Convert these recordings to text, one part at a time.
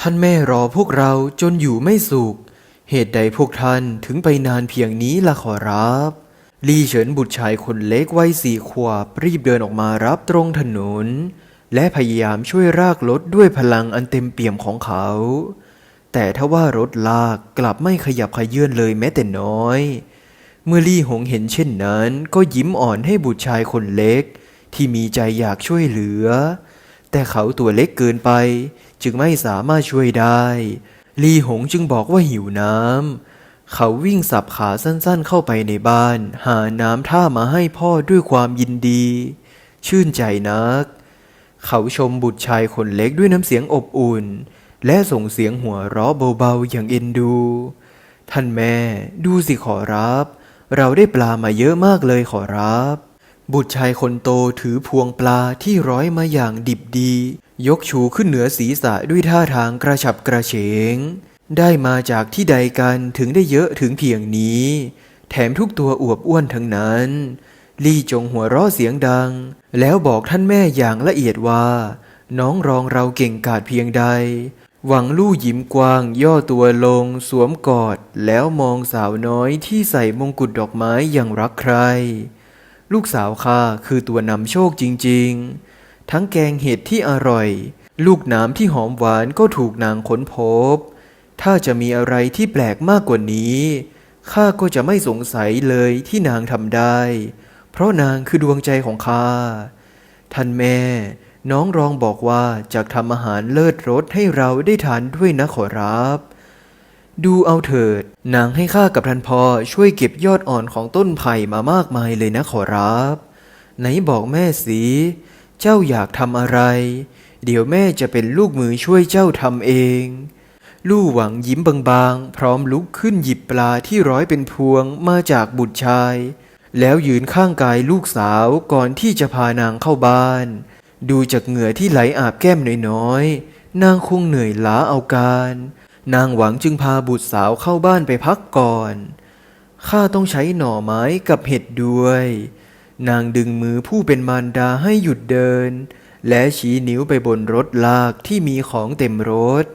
ท่านแม่รอพวกเราจนอยู่ไม่สุข เหตุใดพวกท่านถึงไปนานเพียงนี้ล่ะขอรับลี่เฉินบุตรชายคนเล็กวัยสี่ขวบรีบเดินออกมารับตรงถนน และพยายามช่วยรากรถด้วยพลังอันเต็มเปี่ยมของเขา แต่ถ้าว่ารถลากกลับไม่ขยับขยื่นเลยแม้แต่น้อย เมื่อลี่หงเห็นเช่นนั้นก็ยิ้มอ่อนให้บุตรชายคนเล็ก ที่มีใจอยากช่วยเหลือ แต่เขาตัวเล็กเกินไป จึงไม่สามารถช่วยได้ลีหงจึงบอกว่าหิวน้ำ เขาวิ่งสับขาสั้นๆเข้าไปในบ้าน หาน้ำท่ามาให้พ่อด้วยความยินดี ชื่นใจนัก เขาชมบุตรชายคนเล็กด้วยน้ำเสียงอบอุ่น และส่งเสียงหัวเราะเบาๆอย่างเอ็นดู ท่านแม่ดูสิขอรับ เราได้ปลามาเยอะมากเลยขอรับ บุตรชายคนโตถือพวงปลาที่ร้อยมาอย่างดิบดี ยกชูขึ้นเหนือศีรษะด้วยท่าทางกระฉับกระเฉง ได้มาจากที่ใดกันถึงได้เยอะถึงเพียงนี้ แถมทุกตัวอวบอ้วนทั้งนั้น ลี่จงหัวเราะเสียงดัง แล้วบอกท่านแม่อย่างละเอียดว่า น้องรองเราเก่งกาจเพียงใด หวังลู่ยิ้มกว้าง ย่อตัวลง สวมกอด แล้วมองสาวน้อยที่ใส่มงกุฎดอกไม้อย่างรักใคร ลูกสาวข้าคือตัวนำโชคจริง ๆ ทั้งแกงเห็ดที่อร่อย ลูกน้ำที่หอมหวานก็ถูกนางค้นพบ ถ้าจะมีอะไรที่แปลกมากกว่านี้ข้าก็จะไม่สงสัยเลยที่นางทำได้ เพราะนางคือดวงใจของข้าท่านแม่ น้องรองบอกว่าจะทำอาหารเลิศรสให้เราได้ทานด้วยนะขอรับ ดูเอาเถิด นางให้ข้ากับท่านพ่อช่วยเก็บยอดอ่อนของต้นไผ่มามากมายเลยนะขอรับ ไหนบอกแม่สิ เจ้าอยากทำอะไร เดี๋ยวแม่จะเป็นลูกมือช่วยเจ้าทำเอง ลู่หวังยิ้มบางๆ พร้อมลุกขึ้นหยิบปลาที่ร้อยเป็นพวงมาจากบุตรชาย แล้วยืนข้างกายลูกสาวก่อนที่จะพานางเข้าบ้าน ดูจากเหงื่อที่ไหลอาบแก้มน้อยๆ นางคงเหนื่อยล้าเอาการ นางหวังจึงพาบุตรสาวเข้าบ้านไปพักก่อนข้าต้องใช้หน่อไม้กับเห็ดด้วย นางดึงมือผู้เป็นมารดาให้หยุดเดิน และชี้นิ้วไปบนรถลากที่มีของเต็มรถ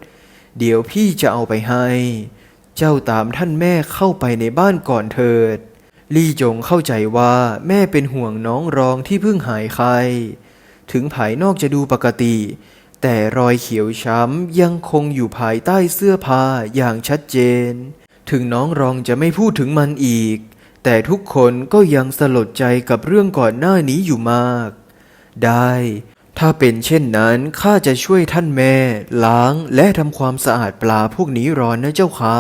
เดี๋ยวพี่จะเอาไปให้ เจ้าตามท่านแม่เข้าไปในบ้านก่อนเถิด ลี่จงเข้าใจว่าแม่เป็นห่วงน้องรองที่เพิ่งหายไข้ถึงภายนอกจะดูปกติ แต่รอยเขียวช้ำยังคงอยู่ภายใต้เสื้อผ้าอย่างชัดเจน ถึงน้องรองจะไม่พูดถึงมันอีก แต่ทุกคนก็ยังสลดใจกับเรื่องก่อนหน้านี้อยู่มาก ได้ ถ้าเป็นเช่นนั้นข้าจะช่วยท่านแม่ ล้างและทำความสะอาดปลาพวกนี้รอนนะเจ้าคะ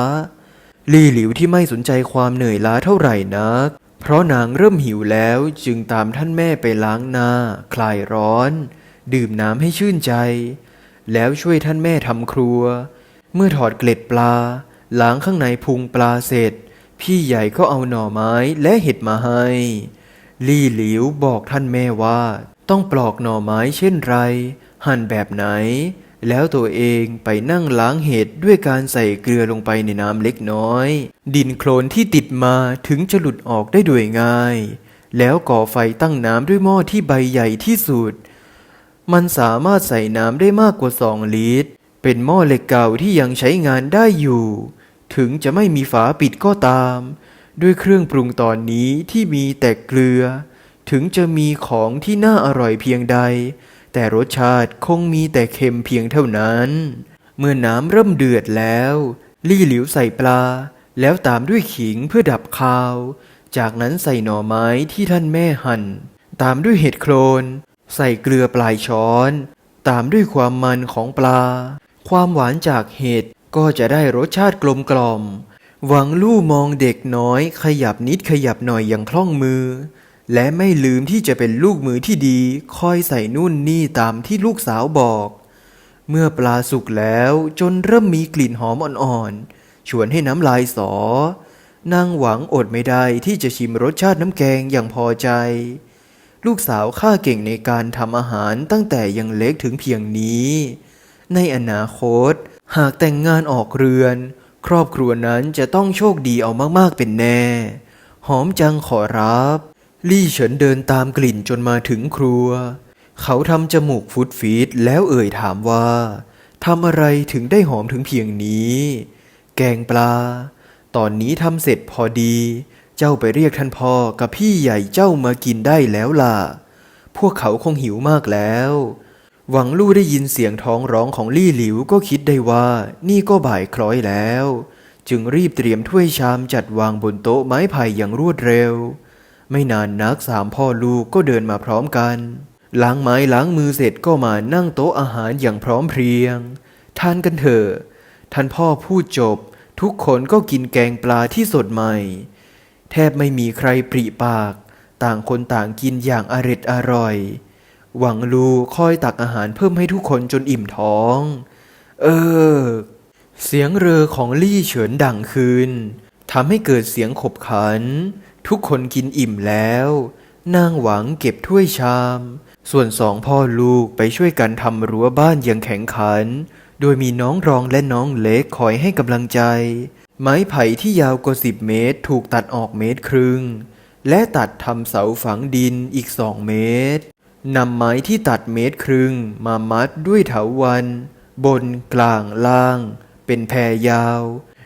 ลี่หลิวที่ไม่สนใจความเหนื่อยล้าเท่าไหร่นัก เพราะนางเริ่มหิวแล้วจึงตามท่านแม่ไปล้างหน้า คลายร้อน ดื่มน้ำให้ชื่นใจ แล้วช่วยท่านแม่ทำครัว เมื่อถอดเกล็ดปลา ล้างข้างในพุงปลาเสร็จ พี่ใหญ่ก็เอาหน่อไม้และเห็ดมาให้ ลี่หลิวบอกท่านแม่ว่า ต้องปลอกหน่อไม้เช่นไร หั่นแบบไหน แล้วตัวเองไปนั่งล้างเห็ดด้วยการใส่เกลือลงไปในน้ำเล็กน้อย ดินโคลนที่ติดมาถึงจะหลุดออกได้โดยง่าย แล้วก่อไฟตั้งน้ำด้วยหม้อที่ใบใหญ่ที่สุด มันสามารถใส่น้ำได้มากกว่าสองลิตร เป็นหม้อเหล็กเก่าที่ยังใช้งานได้อยู่ ถึงจะไม่มีฝาปิดก็ตาม ด้วยเครื่องปรุงตอนนี้ที่มีแต่เกลือ ถึงจะมีของที่น่าอร่อยเพียงใด แต่รสชาติคงมีแต่เค็มเพียงเท่านั้น เมื่อน้ำเริ่มเดือดแล้ว ลี่หลิวใส่ปลา แล้วตามด้วยขิงเพื่อดับคาว จากนั้นใส่หน่อไม้ที่ท่านแม่หั่น ตามด้วยเห็ดโครนใส่เกลือปลายช้อน ตามด้วยความมันของปลา ความหวานจากเห็ด ก็จะได้รสชาติกลมกล่อม หวังลู่มองเด็กน้อย ขยับนิดขยับหน่อยอย่างคล่องมือ และไม่ลืมที่จะเป็นลูกมือที่ดี คอยใส่นู่นนี่ตามที่ลูกสาวบอก เมื่อปลาสุกแล้วจนเริ่มมีกลิ่นหอมอ่อนๆ ชวนให้น้ำลายสอนางหวังอดไม่ได้ที่จะชิมรสชาติน้ำแกงอย่างพอใจ ลูกสาวข้าเก่งในการทำอาหารตั้งแต่ยังเล็กถึงเพียงนี้ ในอนาคต หากแต่งงานออกเรือน ครอบครัวนั้นจะต้องโชคดีเอามากๆเป็นแน่ หอมจังขอรับ ลี่เฉินเดินตามกลิ่นจนมาถึงครัว เขาทำจมูกฟุดฟีดแล้วเอ่ยถามว่าทำอะไรถึงได้หอมถึงเพียงนี้ แกงปลา ตอนนี้ทำเสร็จพอดี เจ้าไปเรียกท่านพ่อกับพี่ใหญ่เจ้ามากินได้แล้วล่ะ พวกเขาคงหิวมากแล้ว หวังลู่ได้ยินเสียงท้องร้องของลี่หลิวก็คิดได้ว่า นี่ก็บ่ายคล้อยแล้ว จึงรีบเตรียมถ้วยชามจัดวางบนโต๊ะไม้ไผ่อย่างรวดเร็ว ไม่นานนักสามพ่อลูกก็เดินมาพร้อมกัน ล้างไม้ล้างมือเสร็จก็มานั่งโต๊ะอาหารอย่างพร้อมเพรียง ทานกันเถอะท่านพ่อพูดจบ ทุกคนก็กินแกงปลาที่สดใหม่ แทบไม่มีใครปริปาก ต่างคนต่างกินอย่างอร็ดอร่อย หวังลูคอยตักอาหารเพิ่มให้ทุกคนจนอิ่มท้อง เออ เสียงเรือของลี่เฉินดังคืนทำให้เกิดเสียงขบขัน ทุกคนกินอิ่มแล้ว นางหวังเก็บถ้วยชาม ส่วนสองพ่อลูกไปช่วยกันทำรั้วบ้านอย่างแข็งขัน โดยมีน้องรองและน้องเล็กคอยให้กำลังใจ ไม้ไผ่ที่ยาวกว่าสิบเมตรถูกตัดออกเมตรครึ่งและตัดทำเสาฝังดินอีกสองเมตร นำไม้ที่ตัดเมตรครึ่งมามัดด้วยเถาวัน บนกลางล่าง เป็นแพรยาว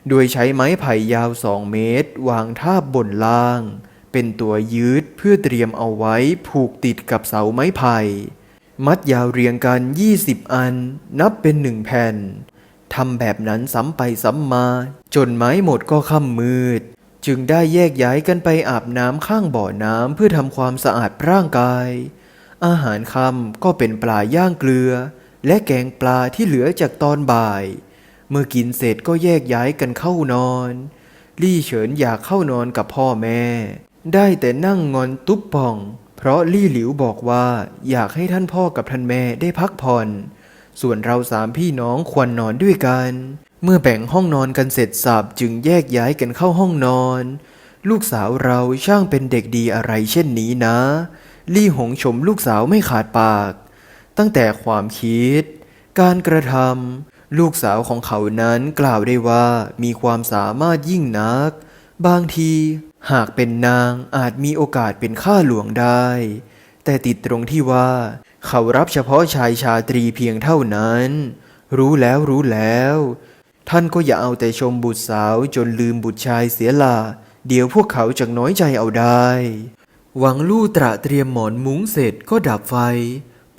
โดยใช้ไม้ไผ่ยาวสองเมตร วางทาบบนล่าง เป็นตัวยืดเพื่อเตรียมเอาไว้ผูกติดกับเสาไม้ไผ่ มัดยาวเรียงกัน20อัน นับเป็นหนึ่งแผ่นทำแบบนั้นซ้ำไปซ้ำมา จนไม้หมดก็ค่ำมืด จึงได้แยกย้ายกันไปอาบน้ำข้างบ่อน้ำเพื่อทำความสะอาดร่างกาย อาหารค่ำก็เป็นปลาย่างเกลือ และแกงปลาที่เหลือจากตอนบ่าย เมื่อกินเสร็จก็แยกย้ายกันเข้านอน ลี่เฉินอยากเข้านอนกับพ่อแม่ ได้แต่นั่งงอนตุ๊บป่อง เพราะลี่หลิวบอกว่าอยากให้ท่านพ่อกับท่านแม่ได้พักผ่อน ส่วนเราสามพี่น้องควรนอนด้วยกัน เมื่อแบ่งห้องนอนกันเสร็จสับจึงแยกย้ายกันเข้าห้องนอน ลูกสาวเราช่างเป็นเด็กดีอะไรเช่นนี้นะ ลี่หงชมลูกสาวไม่ขาดปาก ตั้งแต่ความคิด การกระทำลูกสาวของเขานั้นกล่าวได้ว่ามีความสามารถยิ่งนัก บางทีหากเป็นนางอาจมีโอกาสเป็นข้าหลวงได้ แต่ติดตรงที่ว่า เขารับเฉพาะชายชาตรีเพียงเท่านั้น รู้แล้วรู้แล้ว ท่านก็อย่าเอาแต่ชมบุตรสาวจนลืมบุตรชายเสียละเดี๋ยวพวกเขาจะน้อยใจเอาได้ หวังลู่ตระเตรียมหมอนมุ้งเสร็จก็ดับไฟ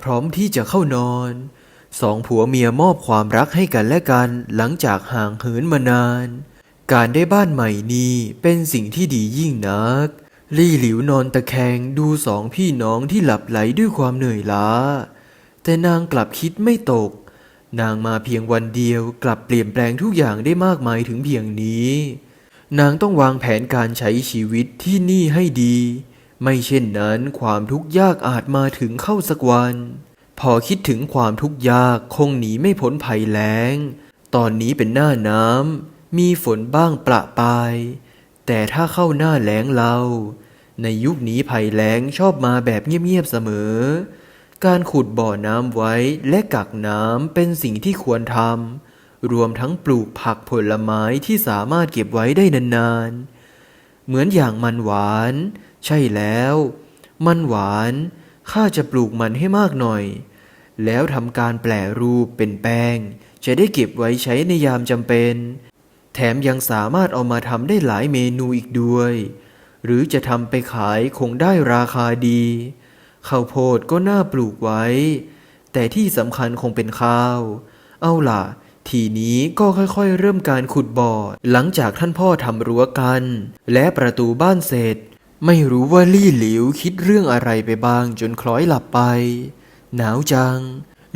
พร้อมที่จะเข้านอน สองผัวเมียมอบความรักให้กันและกันหลังจากห่างเหินมานาน การได้บ้านใหม่นี้เป็นสิ่งที่ดียิ่งนัก ลี่หลิวนอนตะแคงดูสองพี่น้องที่หลับไหลด้วยความเหนื่อยล้า แต่นางกลับคิดไม่ตก นางมาเพียงวันเดียวกลับเปลี่ยนแปลงทุกอย่างได้มากมายถึงเพียงนี้ นางต้องวางแผนการใช้ชีวิตที่นี่ให้ดี ไม่เช่นนั้นความทุกข์ยากอาจมาถึงเข้าสักวัน พอคิดถึงความทุกข์ยากคงหนีไม่พ้นภัยแล้ง ตอนนี้เป็นหน้าน้ำมีฝนบ้างประปาย แต่ถ้าเข้าหน้าแล้งเราในยุคนี้ภัยแล้งชอบมาแบบเงียบๆเสมอ การขุดบ่อน้ำไว้และกักน้ำเป็นสิ่งที่ควรทำ รวมทั้งปลูกผักผลไม้ที่สามารถเก็บไว้ได้นานๆ เหมือนอย่างมันหวาน ใช่แล้ว มันหวาน ข้าจะปลูกมันให้มากหน่อย แล้วทำการแปลรูปเป็นแป้ง จะได้เก็บไว้ใช้ในยามจำเป็น แถมยังสามารถเอามาทำได้หลายเมนูอีกด้วย หรือจะทำไปขายคงได้ราคาดีข้าวโพดก็น่าปลูกไว้ แต่ที่สำคัญคงเป็นข้าว เอาล่ะ ทีนี้ก็ค่อยๆ เริ่มการขุดบ่อ หลังจากท่านพ่อทำรั้วกัน และประตูบ้านเสร็จ ไม่รู้ว่าลี่หลิวคิดเรื่องอะไรไปบ้างจนคล้อยหลับไป หนาวจัง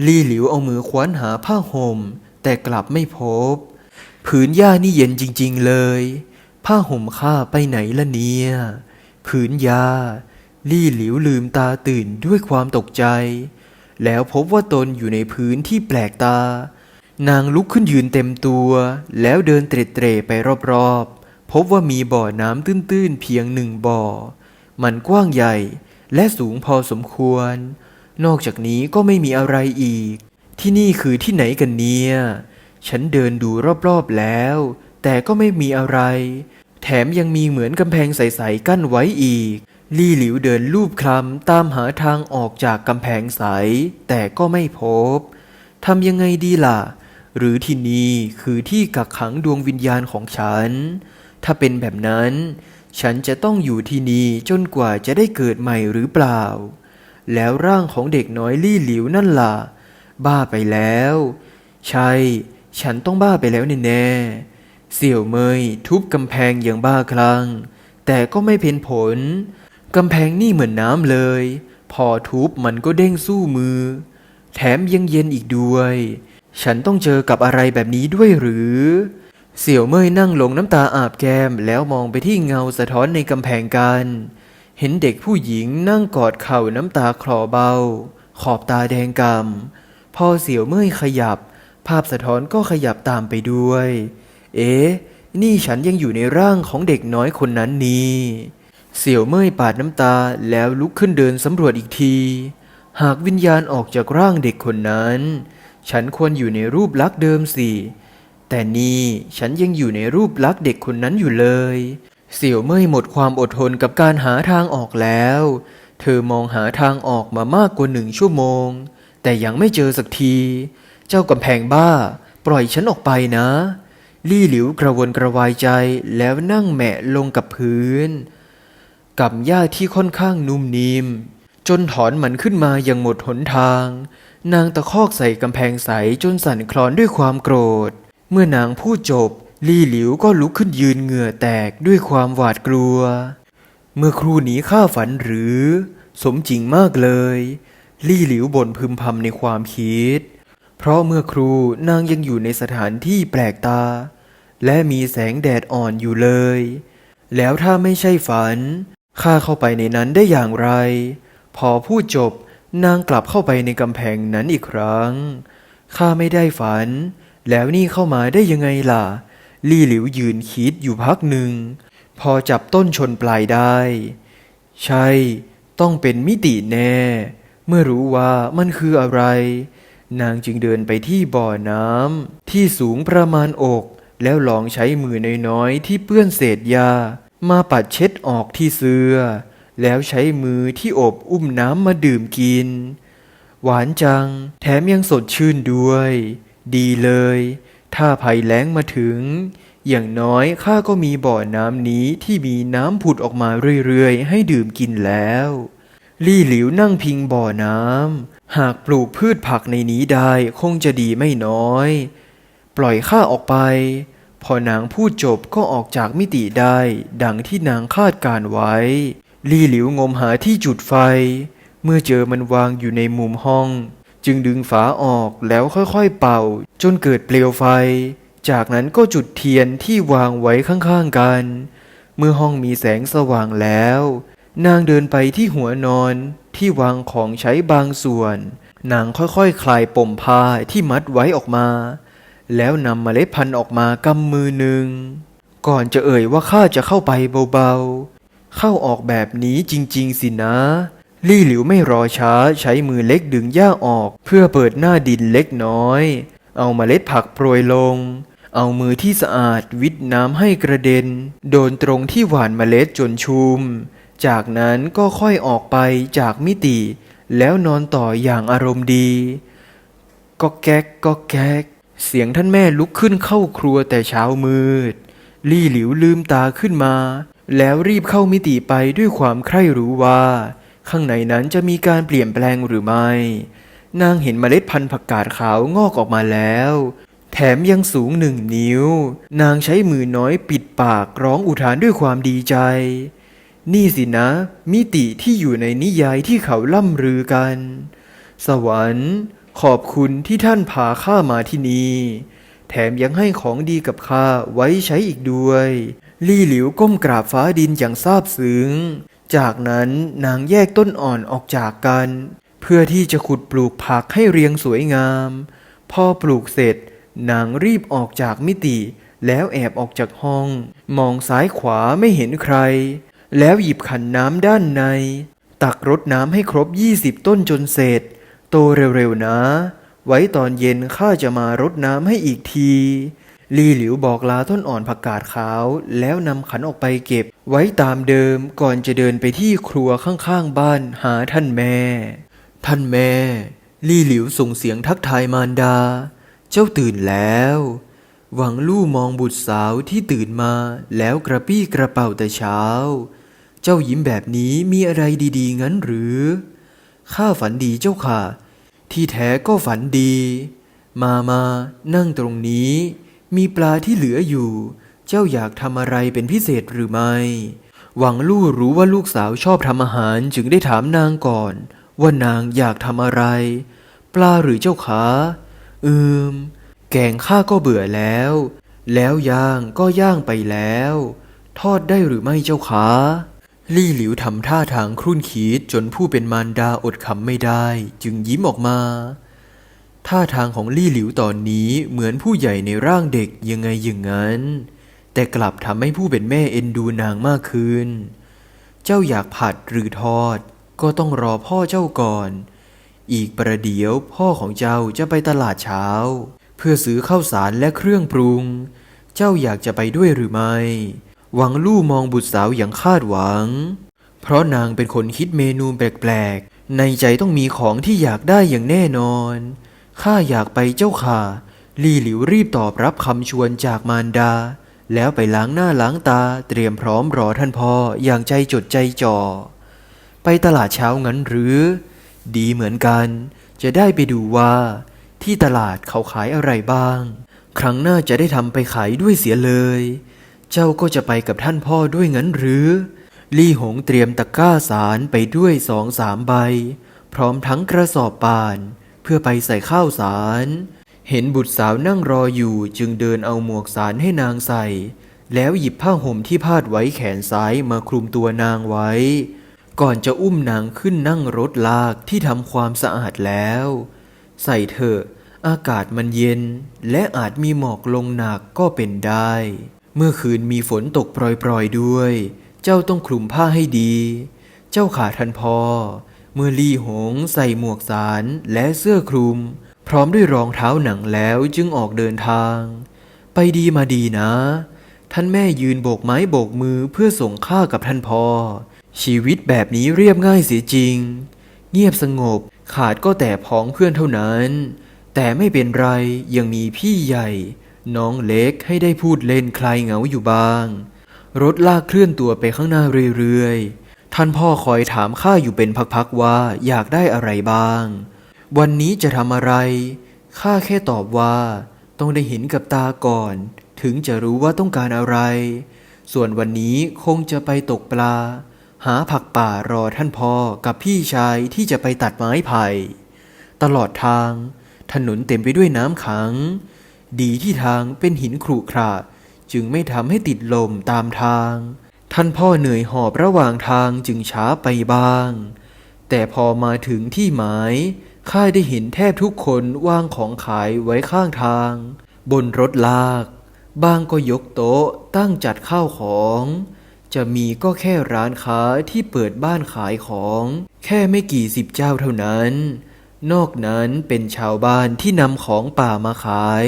ลี่หลิวเอามือคว้านหาผ้าห่ม แต่กลับไม่พบ ผืนหญ้านี่เย็นจริงๆเลย ผ้าห่มข้าไปไหนละเนี่ย ผืนหญ้า ลี่หลิวลืมตาตื่นด้วยความตกใจ แล้วพบว่าตนอยู่ในพื้นที่แปลกตา นางลุกขึ้นยืนเต็มตัว แล้วเดินเตร็ดเร่ไปรอบๆ พบว่ามีบ่อน้ำตื้นๆเพียงหนึ่งบ่อ มันกว้างใหญ่และสูงพอสมควร นอกจากนี้ก็ไม่มีอะไรอีก ที่นี่คือที่ไหนกันเนี่ย ฉันเดินดูรอบๆแล้ว แต่ก็ไม่มีอะไร แถมยังมีเหมือนกำแพงใสๆกั้นไว้อีก ลี่หลิวเดินลูบคลำตามหาทางออกจากกำแพงใส แต่ก็ไม่พบ ทำยังไงดีล่ะ หรือที่นี่คือที่กักขังดวงวิญญาณของฉัน ถ้าเป็นแบบนั้น ฉันจะต้องอยู่ที่นี่จนกว่าจะได้เกิดใหม่หรือเปล่า แล้วร่างของเด็กน้อยลี่หลิวนั่นล่ะ บ้าไปแล้ว ใช่ ฉันต้องบ้าไปแล้วแน่ๆเสี่ยวเมยทุบกำแพงอย่างบ้าคลั่ง แต่ก็ไม่เป็นผล กำแพงนี่เหมือนน้ำเลย พอทุบมันก็เด้งสู้มือ แถมยังเย็นอีกด้วย ฉันต้องเจอกับอะไรแบบนี้ด้วยหรือ เสี่ยวเมยนั่งลงน้ำตาอาบแก้มแล้วมองไปที่เงาสะท้อนในกำแพงกัน เห็นเด็กผู้หญิงนั่งกอดเข่าน้ำตาคลอเบา ขอบตาแดงกำพอเสี่ยวเมยขยับ ภาพสะท้อนก็ขยับตามไปด้วย เอ๊ะ นี่ฉันยังอยู่ในร่างของเด็กน้อยคนนั้นนี่เสี่ยวเมยปาดน้ำตาแล้วลุกขึ้นเดินสำรวจอีกที หากวิญญาณออกจากร่างเด็กคนนั้น ฉันควรอยู่ในรูปลักษณ์เดิมสิ แต่นี่ฉันยังอยู่ในรูปลักษณ์เด็กคนนั้นอยู่เลย เสี่ยวเมยหมดความอดทนกับการหาทางออกแล้ว เธอมองหาทางออกมามากกว่าหนึ่งชั่วโมง แต่ยังไม่เจอสักที เจ้ากำแพงบ้า ปล่อยฉันออกไปนะ ลี่หลิวกระวนกระวายใจแล้วนั่งแหมะลงกับพื้น กับหญ้าที่ค่อนข้างนุ่มนิ่มจนถอนมันขึ้นมาอย่างหมดหนทาง นางตะคอกใส่กำแพงใสจนสั่นคลอนด้วยความโกรธ เมื่อนางพูดจบ ลี่หลิวก็ลุกขึ้นยืนเหงื่อแตกด้วยความหวาดกลัว เมื่อครู่นี้ข้าฝันหรือ สมจริงมากเลย ลี่หลิวบ่นพึมพำในความคิด เพราะเมื่อครูนางยังอยู่ในสถานที่แปลกตา และมีแสงแดดอ่อนอยู่เลย แล้วถ้าไม่ใช่ฝันข้าเข้าไปในนั้นได้อย่างไร พอพูดจบนางกลับเข้าไปในกำแพงนั้นอีกครั้งข้าไม่ได้ฝัน แล้วนี่เข้ามาได้ยังไงล่ะ ลี่หลิวยืนคิดอยู่พักหนึ่ง พอจับต้นชนปลายได้ ใช่ ต้องเป็นมิติแน่ เมื่อรู้ว่ามันคืออะไร นางจึงเดินไปที่บ่อน้ำที่สูงประมาณอก แล้วลองใช้มือน้อยๆที่เปื้อนเศษหญ้ามาปัดเช็ดออกที่เสื้อ แล้วใช้มือที่อบอุ้มน้ำมาดื่มกิน หวานจัง แถมยังสดชื่นด้วย ดีเลย ถ้าภัยแล้งมาถึง อย่างน้อยข้าก็มีบ่อน้ำนี้ที่มีน้ำผุดออกมาเรื่อยๆ ให้ดื่มกินแล้ว ลี่หลิวนั่งพิงบ่อน้ำหากปลูกพืชผักในนี้ได้คงจะดีไม่น้อย ปล่อยข้าออกไป พอนางพูดจบก็ออกจากมิติได้ ดังที่นางคาดการไว้ ลี่หลิวงมหาที่จุดไฟ เมื่อเจอมันวางอยู่ในมุมห้อง จึงดึงฝาออกแล้วค่อยๆเป่า จนเกิดเปลวไฟ จากนั้นก็จุดเทียนที่วางไว้ข้างๆกัน เมื่อห้องมีแสงสว่างแล้ว นางเดินไปที่หัวนอนที่วางของใช้บางส่วน นางค่อยๆคคลายปมผ้าที่มัดไว้ออกมา แล้วนำเมล็ดพันธุ์ออกมากำมือหนึ่ง ก่อนจะเอ่ยว่าข้าจะเข้าไปเบาๆ เข้าออกแบบนี้จริงๆสินะ ลี่หลิวไม่รอช้าใช้มือเล็กดึงหญ้าออก เพื่อเปิดหน้าดินเล็กน้อย เอาเมล็ดผักโปรยลง เอามือที่สะอาดวิดน้ำให้กระเด็น โดนตรงที่หว่านเมล็ดจนชุม จากนั้นก็ค่อยออกไปจากมิติ แล้วนอนต่ออย่างอารมณ์ดี ก็แก๊กก็แก๊ก เสียงท่านแม่ลุกขึ้นเข้าครัวแต่เช้ามืด ลี่หลิวลืมตาขึ้นมา แล้วรีบเข้ามิติไปด้วยความใคร่รู้ว่า ข้างในนั้นจะมีการเปลี่ยนแปลงหรือไม่ นางเห็นเมล็ดพันธุ์ผักกาดขาวงอกออกมาแล้ว แถมยังสูงหนึ่งนิ้ว นางใช้มือน้อยปิดปากร้องอุทานด้วยความดีใจ นี่สินะ มิติที่อยู่ในนิยายที่เขาล่ำลือกัน สวรรค์ ขอบคุณที่ท่านพาข้ามาที่นี่แถมยังให้ของดีกับข้าไว้ใช้อีกด้วย ลี่หลิวก้มกราบฟ้าดินอย่างซาบซึ้ง จากนั้นนางแยกต้นอ่อนออกจากกัน เพื่อที่จะขุดปลูกผักให้เรียงสวยงาม พอปลูกเสร็จ นางรีบออกจากมิติ แล้วแอบออกจากห้อง มองซ้ายขวาไม่เห็นใคร แล้วหยิบขันน้ำด้านใน ตักรดน้ำให้ครบ 20 ต้นจนเสร็จ โตเร็วๆนะ ไว้ตอนเย็นข้าจะมารดน้ำให้อีกที ลี่หลิวบอกลาต้นอ่อนผักกาดขาว แล้วนำขันออกไปเก็บ ไว้ตามเดิมก่อนจะเดินไปที่ครัวข้างๆบ้านหาท่านแม่ ท่านแม่ ลี่หลิวส่งเสียงทักทายมารดา เจ้าตื่นแล้ว หวังลู่มองบุตรสาวที่ตื่นมาแล้วกระปี้กระเป๋าแต่เช้า เจ้ายิ้มแบบนี้มีอะไรดีๆ งั้นหรือ ข้าฝันดีเจ้าค่ะ ที่แท้ก็ฝันดี มามานั่งตรงนี้ มีปลาที่เหลืออยู่ เจ้าอยากทำอะไรเป็นพิเศษหรือไม่ หวังลู่รู้ว่าลูกสาวชอบทำอาหารจึงได้ถามนางก่อน ว่านางอยากทำอะไร ปลาหรือเจ้าขา อืม แกงข้าก็เบื่อแล้ว แล้วย่างก็ย่างไปแล้ว ทอดได้หรือไม่เจ้าขาลี่หลิวทำท่าทางครุ่นคิดจนผู้เป็นมารดาอดขำไม่ได้ จึงยิ้มออกมา ท่าทางของลี่หลิวตอนนี้เหมือนผู้ใหญ่ในร่างเด็กยังไงอย่างนั้น แต่กลับทำให้ผู้เป็นแม่เอ็นดูนางมากขึ้น เจ้าอยากผัดหรือทอด ก็ต้องรอพ่อเจ้าก่อน อีกประเดี๋ยวพ่อของเจ้าจะไปตลาดเช้า เพื่อซื้อข้าวสารและเครื่องปรุง เจ้าอยากจะไปด้วยหรือไม่ หวังลู่มองบุตรสาวอย่างคาดหวัง เพราะนางเป็นคนคิดเมนูแปลกๆ ในใจต้องมีของที่อยากได้อย่างแน่นอน ข้าอยากไปเจ้าค่ะ ลี่หลิวรีบตอบรับคำชวนจากมารดา แล้วไปล้างหน้าล้างตาเตรียมพร้อมรอท่านพ่ออย่างใจจดใจจ่อ ไปตลาดเช้างั้นหรือ ดีเหมือนกัน จะได้ไปดูว่า ที่ตลาดเขาขายอะไรบ้าง ครั้งหน้าจะได้ทำไปขายด้วยเสียเลย เจ้าก็จะไปกับท่านพ่อด้วยงั้นหรือ ลี่หงเตรียมตะกร้าสารไปด้วยสองสามใบ พร้อมทั้งกระสอบป่าน เพื่อไปใส่ข้าวสาร เห็นบุตรสาวนั่งรออยู่จึงเดินเอาหมวกสารให้นางใส่ แล้วหยิบผ้าห่มที่พาดไว้แขนซ้ายมาคลุมตัวนางไว้ ก่อนจะอุ้มนางขึ้นนั่งรถลากที่ทำความสะอาดแล้ว ใส่เถอะอากาศมันเย็น และอาจมีหมอกลงหนักก็เป็นได้ เมื่อคืนมีฝนตกปรอยๆด้วย เจ้าต้องคลุมผ้าให้ดี เจ้าขาทันพอ เมื่อลี่หงใส่หมวกสารและเสื้อคลุม พร้อมด้วยรองเท้าหนังแล้วจึงออกเดินทาง ไปดีมาดีนะ ท่านแม่ยืนโบกไม้โบกมือเพื่อส่งข้ากับท่านพ่อ ชีวิตแบบนี้เรียบง่ายเสียจริง เงียบสงบขาดก็แต่พ้องเพื่อนเท่านั้น แต่ไม่เป็นไรยังมีพี่ใหญ่ น้องเล็กให้ได้พูดเล่นคลายเหงาอยู่บ้าง รถลากเคลื่อนตัวไปข้างหน้าเรื่อยๆ ท่านพ่อคอยถามข้าอยู่เป็นพักๆว่าอยากได้อะไรบ้าง วันนี้จะทำอะไร ข้าแค่ตอบว่า ต้องได้เห็นกับตาก่อน ถึงจะรู้ว่าต้องการอะไร ส่วนวันนี้คงจะไปตกปลา หาผักป่ารอท่านพ่อกับพี่ชายที่จะไปตัดไม้ไผ่ ตลอดทาง ถนนเต็มไปด้วยน้ำขัง ดีที่ทางเป็นหินขรุขระจึงไม่ทำให้ติดลมตามทาง ท่านพ่อเหนื่อยหอบระหว่างทางจึงช้าไปบ้าง แต่พอมาถึงที่หมายข้าได้เห็นแทบทุกคนวางของขายไว้ข้างทาง บนรถลากบางก็ยกโต๊ะตั้งจัดข้าวของ จะมีก็แค่ร้านค้าที่เปิดบ้านขายของ แค่ไม่กี่สิบเจ้าเท่านั้น นอกนั้นเป็นชาวบ้านที่นำของป่ามาขาย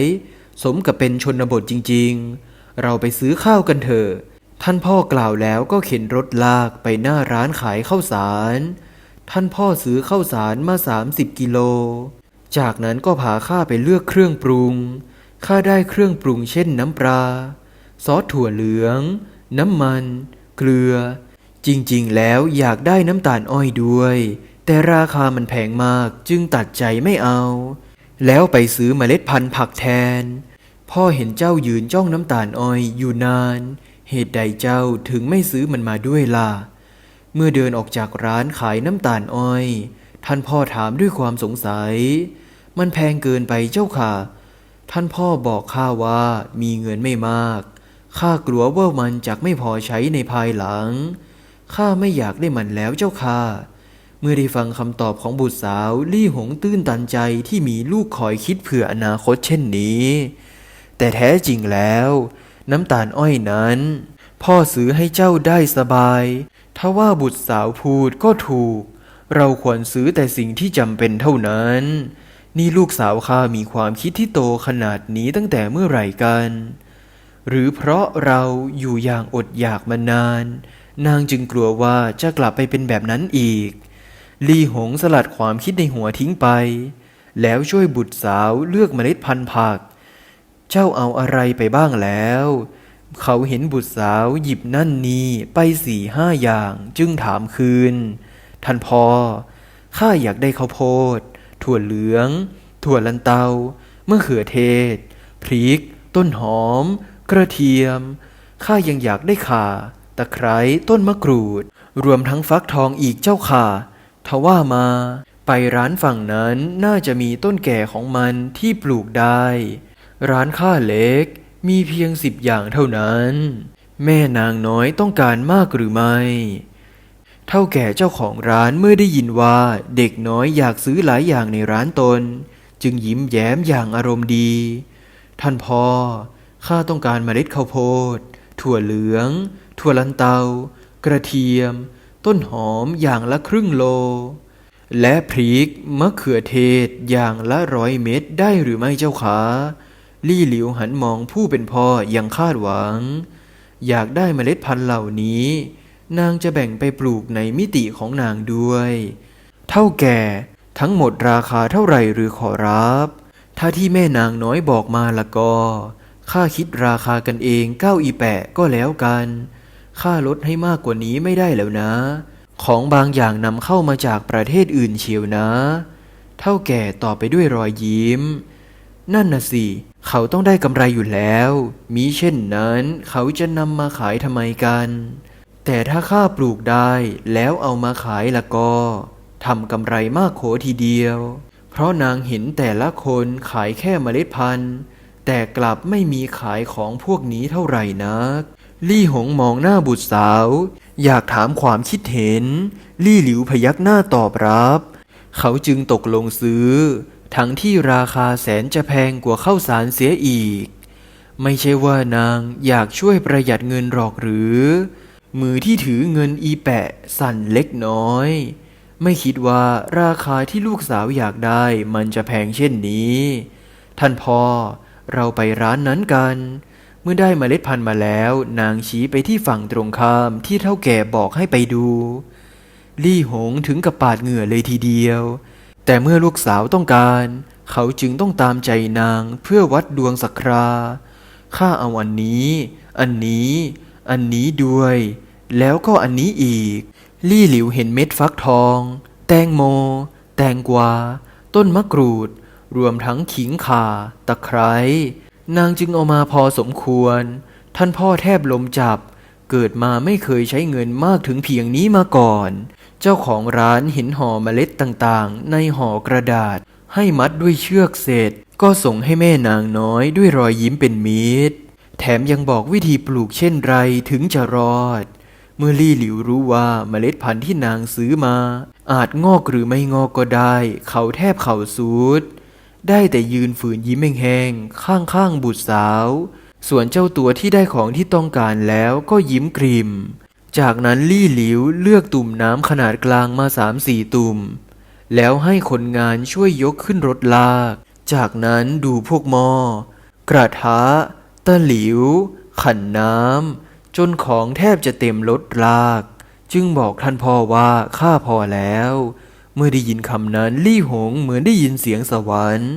สมกับเป็นชนบทจริงๆ เราไปซื้อข้าวกันเถอะ ท่านพ่อกล่าวแล้วก็เข็นรถลากไปหน้าร้านขายข้าวสาร ท่านพ่อซื้อข้าวสารมา30กิโล จากนั้นก็พาข้าไปเลือกเครื่องปรุง ข้าได้เครื่องปรุงเช่นน้ำปลา ซอสถั่วเหลือง น้ำมัน เกลือ จริงๆ แล้วอยากได้น้ำตาลอ้อยด้วย แต่ราคามันแพงมากจึงตัดใจไม่เอา แล้วไปซื้อเมล็ดพันธุ์ผักแทน พ่อเห็นเจ้ายืนจ้องน้ำตาลอ้อยอยู่นาน เหตุใดเจ้าถึงไม่ซื้อมันมาด้วยล่ะ เมื่อเดินออกจากร้านขายน้ำตาลอ้อย ท่านพ่อถามด้วยความสงสัย มันแพงเกินไปเจ้าค่ะ ท่านพ่อบอกข้าว่ามีเงินไม่มาก ข้ากลัวว่ามันจะไม่พอใช้ในภายหลัง ข้าไม่อยากได้มันแล้วเจ้าค่ะ เมื่อได้ฟังคำตอบของบุตรสาวลี่หงตื้นตันใจที่มีลูกคอยคิดเผื่ออนาคตเช่นนี้ แต่แท้จริงแล้ว น้ำตาลอ้อยนั้น พ่อซื้อให้เจ้าได้สบายถ้าว่าบุตรสาวพูดก็ถูก เราควรซื้อแต่สิ่งที่จำเป็นเท่านั้น นี่ลูกสาวข้ามีความคิดที่โตขนาดนี้ตั้งแต่เมื่อไหร่กัน หรือเพราะเราอยู่อย่างอดอยากมานาน นางจึงกลัวว่าจะกลับไปเป็นแบบนั้นอีก ลี่หงสลัดความคิดในหัวทิ้งไป แล้วช่วยบุตรสาวเลือกเมล็ดพันธุ์ผัก เจ้าเอาอะไรไปบ้างแล้ว เขาเห็นบุตรสาวหยิบนั่นนี่ไปสี่ห้าอย่างจึงถามคืน ท่านพ่อข้าอยากได้ข้าวโพด ถั่วเหลือง ถั่วลันเตามะเขือเทศ พริก ต้นหอม กระเทียม ข้ายังอยากได้ข่า ตะไคร้ ต้นมะกรูด รวมทั้งฟักทองอีกเจ้าค่ะทว่ามา ไปร้านฝั่งนั้นน่าจะมีต้นแก่ของมันที่ปลูกได้ ร้านข้าเล็กมีเพียงสิบอย่างเท่านั้น แม่นางน้อยต้องการมากหรือไม่ เท่าแก่เจ้าของร้านเมื่อได้ยินว่าเด็กน้อยอยากซื้อหลายอย่างในร้านตน จึงยิ้มแย้มอย่างอารมณ์ดี ท่านพ่อข้าต้องการเมล็ดข้าวโพด ถั่วเหลือง ถั่วลันเตา กระเทียม ต้นหอมอย่างละครึ่งโล และพริกมะเขือเทศอย่างละร้อยเม็ดได้หรือไม่เจ้าคะ ลี่หลิวหันมองผู้เป็นพ่ออย่างคาดหวัง อยากได้เมล็ดพันธุ์เหล่านี้ นางจะแบ่งไปปลูกในมิติของนางด้วย เท่าแก่ทั้งหมดราคาเท่าไหร่หรือขอรับ ถ้าที่แม่นางน้อยบอกมาละก็ข้าคิดราคากันเองเก้าอีแปะก็แล้วกันข้าลดให้มากกว่านี้ไม่ได้แล้วนะ ของบางอย่างนำเข้ามาจากประเทศอื่นเชียวนะ เท่าแก่ตอบไปด้วยรอยยิ้ม นั่นน่ะสิ เขาต้องได้กำไรอยู่แล้ว มิเช่นนั้น เขาจะนำมาขายทำไมกัน แต่ถ้าข้าปลูกได้แล้วเอามาขายละก็ทำกำไรมากโขทีเดียว เพราะนางเห็นแต่ละคนขายแค่เมล็ดพันธุ์ แต่กลับไม่มีขายของพวกนี้เท่าไหร่นัก ลี่หงมองหน้าบุตรสาว อยากถามความคิดเห็น ลี่หลิวพยักหน้าตอบรับ เขาจึงตกลงซื้อ ทั้งที่ราคาแสนจะแพงกว่าข้าวสารเสียอีก ไม่ใช่ว่านางอยากช่วยประหยัดเงินหรอกหรือ มือที่ถือเงินอีแปะสั่นเล็กน้อย ไม่คิดว่าราคาที่ลูกสาวอยากได้มันจะแพงเช่นนี้ ท่านพ่อเราไปร้านนั้นกัน เมื่อได้มเมล็ดพันธุ์มาแล้ว นางชี้ไปที่ฝั่งตรงข้ามที่เท่าแก่บอกให้ไปดู ลี่หงถึงกับปาดเหงื่อเลยทีเดียว แต่เมื่อลูกสาวต้องการ เขาจึงต้องตามใจนางเพื่อวัดดวงสักคราข้าเอาอันนี้ อันนี้ อันนี้ด้วย แล้วก็อันนี้อีก ลี่หลิวเห็นเม็ดฟักทอง แตงโม แตงกวา ต้นมะกรูด รวมทั้งขิงข่า ตะไคร้ นางจึงเอามาพอสมควร ท่านพ่อแทบลมจับ เกิดมาไม่เคยใช้เงินมากถึงเพียงนี้มาก่อน เจ้าของร้านเห็นห่อเมล็ดต่างๆ ในห่อกระดาษ ให้มัดด้วยเชือกเสร็จ ก็ส่งให้แม่นางน้อยด้วยรอยยิ้มเป็นมิตร แถมยังบอกวิธีปลูกเช่นไรถึงจะรอด เมื่อลี่หลิวรู้ว่าเมล็ดพันธุ์ที่นางซื้อมา อาจงอกหรือไม่งอกก็ได้ เขาแทบเข่าสุดได้แต่ยืนฝืนยิ้มแห้งๆข้างๆบุตรสาว ส่วนเจ้าตัวที่ได้ของที่ต้องการแล้วก็ยิ้มกริม จากนั้นลี่หลิวเลือกตุ่มน้ำขนาดกลางมาสามสี่ตุ่ม แล้วให้คนงานช่วยยกขึ้นรถลาก จากนั้นดูพวกหม้อกระทะตะหลิว ขันน้ำจนของแทบจะเต็มรถลาก จึงบอกท่านพ่อว่าข้าพอแล้ว เมื่อได้ยินคำนั้นลี่หงเหมือนได้ยินเสียงสวรรค์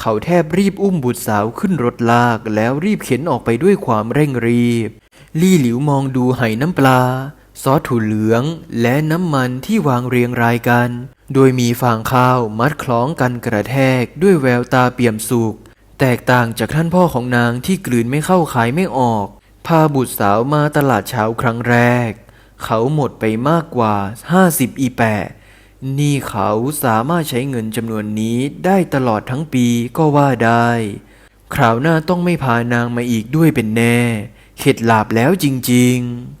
เขาแทบรีบอุ้มบุตรสาวขึ้นรถลากแล้วรีบเข็นออกไปด้วยความเร่งรีบ ลี่หลิวมองดูไหน้ำปลา ซอสถั่วเหลืองและน้ำมันที่วางเรียงรายกัน โดยมีฟางข้าวมัดคล้องกันกระแทกด้วยแววตาเปี่ยมสุข แตกต่างจากท่านพ่อของนางที่กลืนไม่เข้าขายไม่ออก พาบุตรสาวมาตลาดเช้าครั้งแรก เขาหมดไปมากกว่า 50 อีแปะนี่เขาสามารถใช้เงินจำนวนนี้ได้ตลอดทั้งปีก็ว่าได้ คราวหน้าต้องไม่พานางมาอีกด้วยเป็นแน่ เข็ดหลาบแล้วจริง ๆ